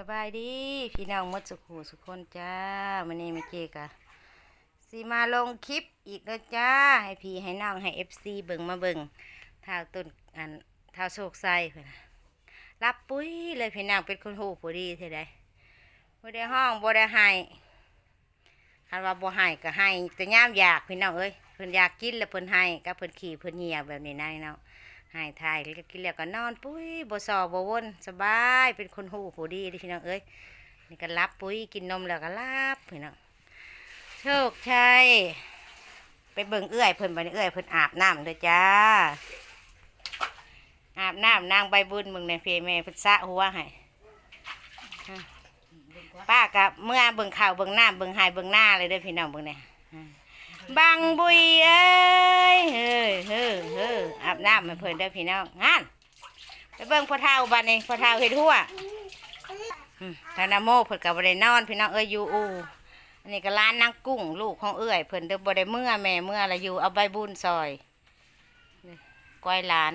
สบายดีพี่น้องมดสุขหูสุขคนจ้ามันนี้ไม่เจกะสีมาลงคลิปอีกแล้วจ้า ให้พี่ให้น้องให้เอฟซีเบิ่งมาเบิ่งเท้าต้นอันเท้าโชคไส้เพิ่นน่ะรับปุ้ยเลยพี่น้องเป็นคนหูผู้ดีเท่าใดบ่ได้ห้องบ่ได้ให้คันว่าบ่ให้ก็ให้แต่ย่ามอยากพี่น้องเอ้ยเพิ่นอยากกินแล้วเพิ่นให้ก็เพิ่นขี่เพิ่นเหยียบแบบนี้นะพี่น้อง หายทายแล้วก็กินแล้วก็นอนปุ้ยบ่สอบบ่วนสบายเป็นคนหูผู้ดีเด้อพี่น้องเอ้ยนี่ก็รับปุ้ยกินนมแล้วก็รับพี่น้องโชคชัยไปเบิ่งเอื้อยเพิ่นบัดนี้เอื้อยเพิ่นอาบน้ำเด้อจ้าอาบน้ำนางใบบุญมึงในเพแม่เพิ่นสะหัวให้ป้ากับเมื่อเบิ่งข่าวเบิ่งน้ำเบิ่งหายเบิ่งหน้าเลยเด้อพี่น้องเบิ่งเนี่ย บังบุยเอ้ยเฮ้ยเฮ้ยเฮ้ยอาบน้ำมาเพิ่นเด้อพี่น้องงานไปเบิ่งพ่อเฒ่าบัดนี้พ่อเฒ่าเฮ็ดหัวอืมทานาโมเพิ่นก็บ่ได้นอนพี่น้องเอ้ยอยู่อูอันนี้ก็ร้านนางกุ้งลูกของเอื้อยเพิ่นเด้อบ่ได้เมื่อแม่เมื่อละอยู่เอาใบบุญซอยนี่ก้อยหลาน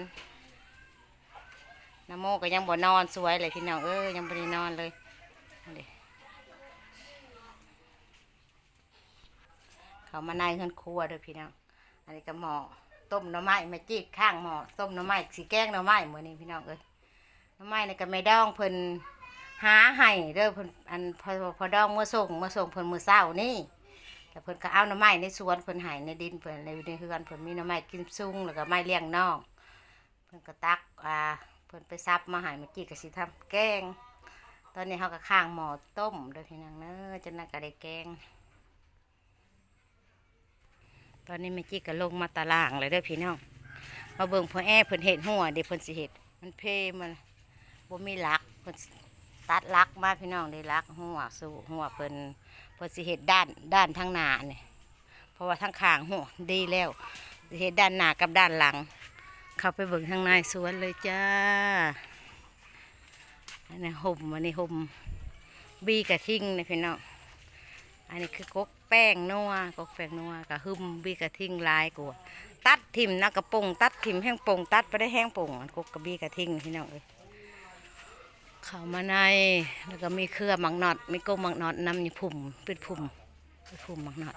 นาโมก็ยังบ่นอนสวยเลยพี่น้องเอ้ยยังบ่ได้นอนเลยนี่ เขามาในเฮือนครัวเด้อพี่น้องอันนี้ก็หม้อต้มหน่อไม้มาจีดข้างหม้อต้มหน่อไม้สีแกงหน่อไม้เหมือนนี้พี่น้องเอ้ยหน่อไม้นี่ก็ไม่ดองเพิ่นหาให้เด้อเพิ่นอันพอพอดองเมื่อส่งเมื่อส่งเพิ่นมื้อเช้านี่แต่เพิ่นก็เอาหน่อไม้ในสวนเพิ่นให้ในดินเพิ่นในในเฮือนเพิ่นมีหน่อไม้กินซุงแล้วก็ไม้เลี้ยงน้องเพิ่นก็ตักอ่าเพิ่นไปซับมาให้มาจีดก็สิทำแกง ตอนนี้เฮาก็ข้างหม้อต้มเด้อพี่น้องเด้อจนนั้นก็ได้แกง ตอนนี้แม่จิกก็ลงมาตารางเลยเด้อพี่น้องมาเบิ่งพ่อแอ้เพิ่นเห็ดหัวเดี๋ยวเพิ่นสิเห็ดมันเพมันบ่มีลักเพิ่นตัดลักมาพี่น้องได้ลักหัวสู่หัวเพิ่นเพิ่นสิเห็ดด้านด้านทางหน้านี่ยเพราะว่าทางข้างหัวดีแล้วสิเห็ดด้านหน้ากับด้านหลัง เข้าไปเบิ่งทางในสวนเลยจ้าอันนี้ห่มอันนี้ห่มบีกระทิงนี่พี่น้อง อันนี้คือกกแป้งนัวกกแป้งนัวกะหึมบีกะทิ้งลายกว่าตัดทิมนะกระปงตัดทิมแห้งปงตัดไปได้แห้งปงอันกกกระบีกะทิ้งพี่น้องเอ้ยเข้ามาในแล้วก็มีเครือหมักหนอดมีกงหมักหนอดนำอยู่พุ่มเป็นพุ่มเป็นพุ่มหมักหนอด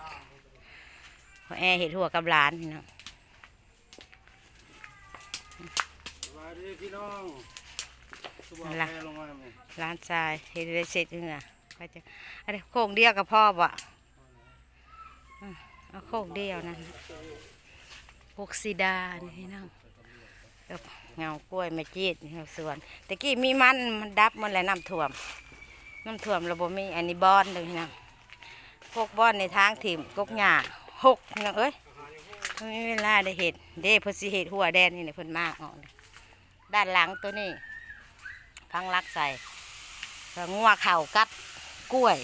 พอแอเห็ดหัวกับหลานพี่น้องสวัสดีพี่น้องสวัสดีลงมาไหมร้านทรายเห็ดได้เสร็จเหงื อก็จะอันนี้โค้งเดียวกับพ่อบ่เอาโค้งเดียวนะพวกซีดานี่พี่น้องเงากล้วยมาจีดนี่ครับสวนตะกี้มีมันมันดับมันแหละน้ำท่วมน้ำท่วมระบบมีอันนี้บอนเลยนะพวกบอนในทางถิ่มกกหญ้าหกนะเอ้ยไม่มีเวลาได้เห็ดเด้พนสิเห็ดหัวแดนนี่เนี่ยเพิ่นมากออกด้านหลังตัวนี้พังรักใส่งัวเข่ากัด กล้วย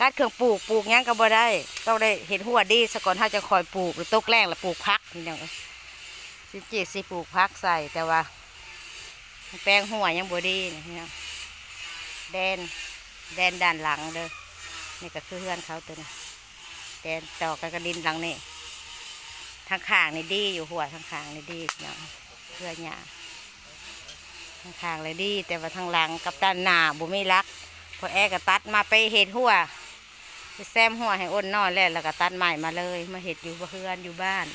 กัดเครื่องปลูกปลูกยังก็บ่ได้ ต้องได้เห็ดหัวดีสก่อนถ้าจะคอยปลูกหรือตกแรงแล้วปลูกพักนี่น้องเอ้ยสิเจสิปลูกพักใส่แต่ว่า แป้งหัวยังบดีนะพี่น้องแดนแดนด้านหลังเด้อนี่ก็คือเพื่อนเขาตัวนี้แดนต่อกันกระดินหลังนี่ทางข้างนี่ดีอยู่หัวทางข้างนี่ดีพี่น้องเพื่อนหยาทางข้างเลยดี แต่ว่าทางหลังกับด้านหน้าบุไม่รัก พอแอก็ตัดมาไปเห็ดหัวไปแซมหัวให้อ้นนอนแล้วแล้วก็ตัดใหม่มาเลย มาเห็ดอยู่เพื่อนอยู่บ้าน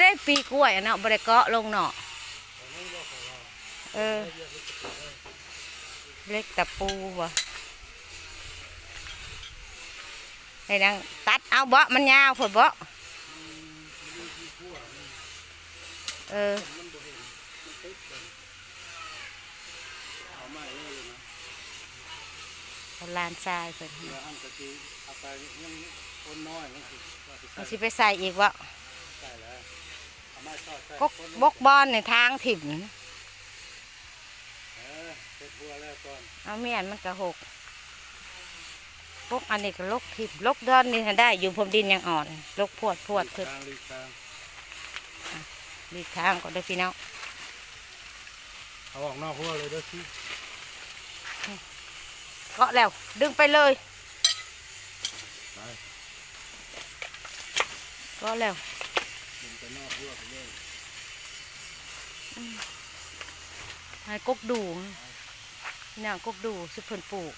ได้ปีกล้วยเนาะบริเกาะลงเนาะเออ เล็กตะปูบ่ไอ้นังตัดเอาเบาะมันยาวผดเบาะเออ เอามาเลยนะ เอาลานทรายเพิ่นเดี๋ยวอันตะกี้เอาไปยังคนน้อยนี่คือว่าสิมันใส่สิไปใส่อีกวะใส่แล้วเอามาทอดใส่กกบกบอนในทางถิ่มเออเสร็จบัวแล้วก่อนเอาเมียนมันกระหกพวกอันนี้ก็ลกถิ่มลกดอนนี่ได้ อยู่พรมดินยังอ่อนลกพวดพวดขึ้นทางลีกทางดีทางก็ได้อพี่น้องเอาออกนอกหัวเลยเด้อสิ เกาะแล้ว ดึงไปเลยเก็แล้วไปนอกหัวไปเลยให้กกดูพี่น้องกกดูสุพิ่นปลูก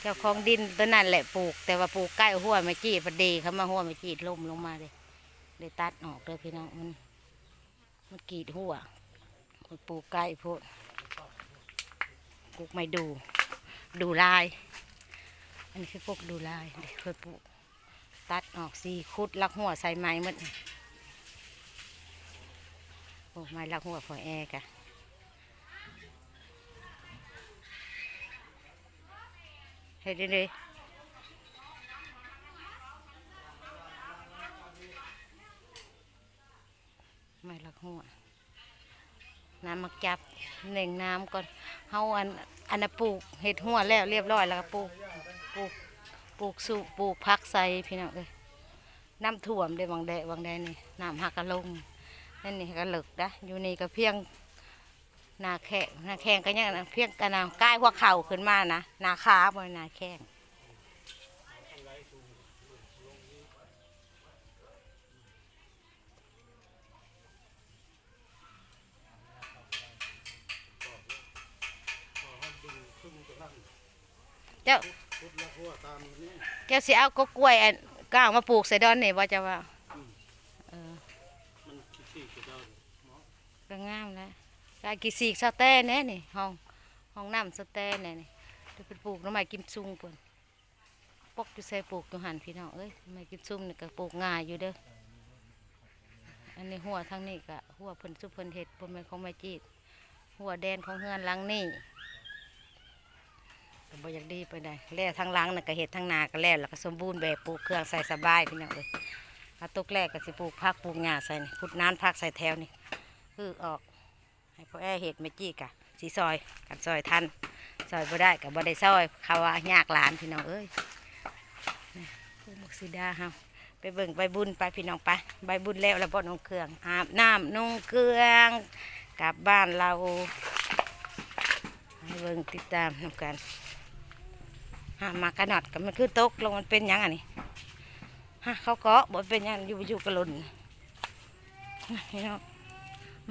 เจ้าของดินตัวนั้นแหละปลูก แต่ว่าปลูกใกล้หัวไม่จีดพอดีเขามาหัวไม่จีดล่มลงมาเลยเลยตัดออกเลยพี่น้องมันมันกีดหัวมันปลูกใกล้โพดปลูกไม่ดู ดูลาย อันนี้คือพวกดูลายเด็กเคยปลูกตัดออกสีคุดลักหัวใส่ไม้หมดปลูกไม้ลักหัวพอแอร์กะเฮ็ดเลยไม้ลักหัวน้ำมักจับหนึ่งน้ำก่อนเฮาอัน อันนั้นปลูกเห็ดหัวแล้วเรียบร้อยแล้วก็ปลูกปลูกปลูกสูปลูกพักใส่พี่น้องเลยน้ำท่วมได้บางแดดบางแดดนี่น้ำหักกระลงนั่นนี่ก็เลิกนะอยู่นี่ก็เพียงนาแข้งนาแข้งก็ยังเพียงกันนาใกล้หัวเข่าขึ้นมานะนาขาบนนาแข้ง เจ้าพุดละหัวตามนี้เจ้าสิเอาก็กล้วยอันก้าวมาปลูกใส่ดอนนี่ว่าจะว่าเออมันขี้ขี้กระเดาหมอก็งามแล้วกายกีสีกสแต้แน่นี่ห้องห้องน้ำสแต้แน่นี่เดี๋ยวไปปลูกน้ำไม้กิมซุงปุ่นปกอยู่ใส่ปลูกอยู่หันพี่น้องเอ้ยน้ำไม้กิมซุงนี่ก็ปลูกง่ายอยู่เด้ออันนี้หัวทางนี้ก็หัวเพิ่นสุเพิ่นเห็ดบนแม่นของแมจีดหัวแดนของเฮือนหลังนี่ บ่อยากดีไปได้แล้วทางหลังน่ะก็เห็ดทางนาก็แล้วแล้วก็สมบูรณ์แบบปลูกเครื่องใส่สบายพี่น้องเอ้ยอาตุกแรกก็สิปลูกผักปลูกหญ้าใส่นี่พุดน้านผักใส่แถวนี่คือออกให้พ่อแอเห็ดเมจี้กะสีซอยกันซอยทันซอยบ่ได้กับบ่ได้ซอยเขาว่ายากหลานพี่น้องเอ้ยนี่ผู้มุกซิดาเฮาไปเบิ่งใบบุญไปพี่น้องไปใบบุญแล้วแล้วบ่นุ่งเครื่องอาบน้ำนุ่งเครื่องกลับบ้านเราให้เบิ่งติดตามนำกัน หามากระหนอดก็มันคือตกลงมันเป็นยังอันนี้ฮะเขาเกาะบ่เป็นยังอยู่อยู่กระลุนพี่น้อง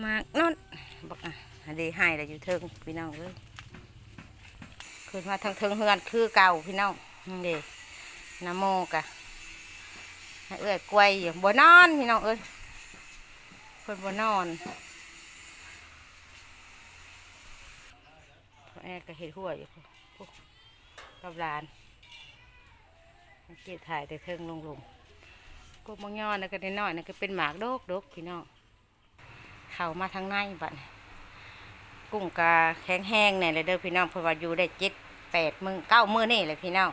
มากนอนบอกอะอันนี้ให้แล้วอยู่เทิงพี่น้องเลยขึ้นมาทางเทิงเฮือนคือเก่าพี่น้องนี่เด้นโมกะเอ้อยกล้วยอยู่บ่นอนพี่น้องเอ้ยเพิ่นบ่นอนพ่อแอก็เห็ดหัวอยู่ กับหลานเกียถ่ายแต่เทิงลงลงก็มองยอนนะก็ได้น้อยนะก็เป็นหมากดกดกพี่น้องเข้ามาทางในบัดนี้กุ้งกาแข็งแห้งเนี่ยเลยเด้อพี่น้องเพราะว่าอยู่ได้เจ็ดแปดมือเก้ามือนี่เลยพี่น้อง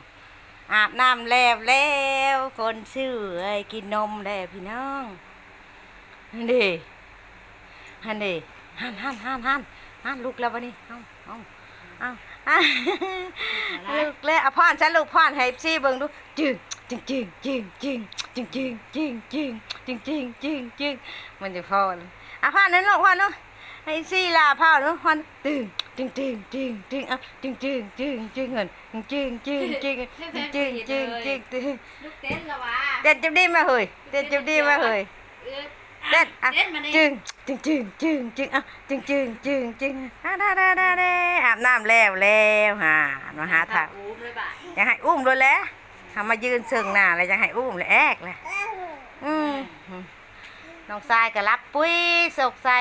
อาบน้ำแล้วแล้วคนชื่อเอ้กินนมแล้วพี่น้องฮันดีฮันดีฮันฮันฮันฮันฮันลุกแล้ววันนี้เอาเอาเอา ลุกแล้วเอาพ่อนฉันลูกพ่อนให้ซี่เบิ่งดูจึงจึงจึงจึงจึงจึงจึงจึงจึงจึงจึงจึงจึงมันจะพอเลยอะพ่อนั้นลูกพ่อนู้นให้ซี่ลาพ่อนู้นพ่อตึงตึงตึงตึงตึงอะตึงตึงตึงตึงเงินตึงตึงตึงตึงตึงตึงตึงตึงลูกเต้นละวะเต้นจุดดีมาเฮ้ยเต้นจุดดีมาเฮ้ย เออเต้นอะเต้นมาดิจึงจึงจึงจึงจึงอะจึงจึงจึงจึงอะได้ได้ได้ได้อาบน้ำแล้วแล้วฮะมาหาทางอุ้มเลยบ่ะอยากให้อุ้มด้วยแหล้วทำมายืนเชิงหน้าเลยอยากให้อุ้มเลยแอกเลยอืมน้องทรายก็รับปุ้ยสกใส่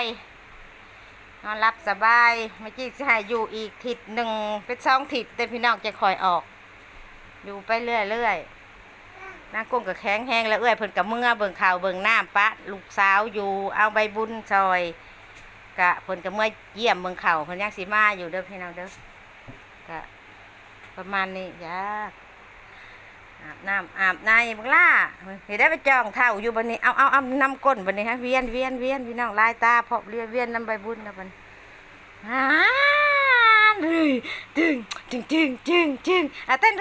นอนรับสบายเมื่อกี้จะให้อยู่อีกทิศหนึ่งเป็นสองทิศแต่พี่น้องจะคอยออก อยู่ไปเรื่อยเรื่อยๆ นางกุ้งกับแข็งแห้งแล้วเอื้อยเพิ่นกับเมื่อเบิ่งข่าวเบิ่งน้ำปะ ลูกสาวอยู่เอาใบบุญซอยกะเพิ่นกับเมื่อเยี่ยมเบิ่งข่าวเพิ่นยังสีมาอยู่เด้อพี่น้องเด้อกะประมาณนี้จ้าอาบน้ำอาบในบังล่าเห็นได้ไปจองเท่าอยู่บันนี้เอาเอาเอานำก้นบันนี้ฮะเวียนเวียนเวียนพี่น้องลายตาพอบเรียนเวียนน้ำใบบุญนะบันอ่าเลยจึงจึงจึงจึงจึงอะเต้น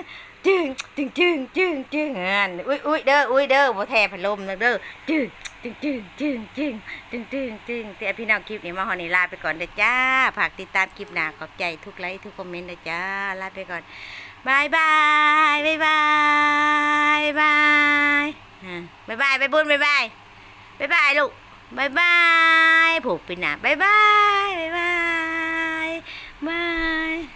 จึงจึงจึงจึงจึงอ่านอุ้ยอุ้ยเด้ออุ้ยเด้อบ่แทพัดลมนะเด้อจึงจึงจึงจึงจึงจึงจึงจึงแต่พี่น้องคลิปนี้มาหอนี้ลาไปก่อนเด้อจ้าฝากติดตามคลิปหน้าขอบใจทุกไลค์ทุกคอมเมนต์เด้อจ้าลาไปก่อนบายบายบายบายบายอ่าบายบายไปบุญบายบายบายบายลูกบายบายผูกปินหนาบายบายบายบายบาย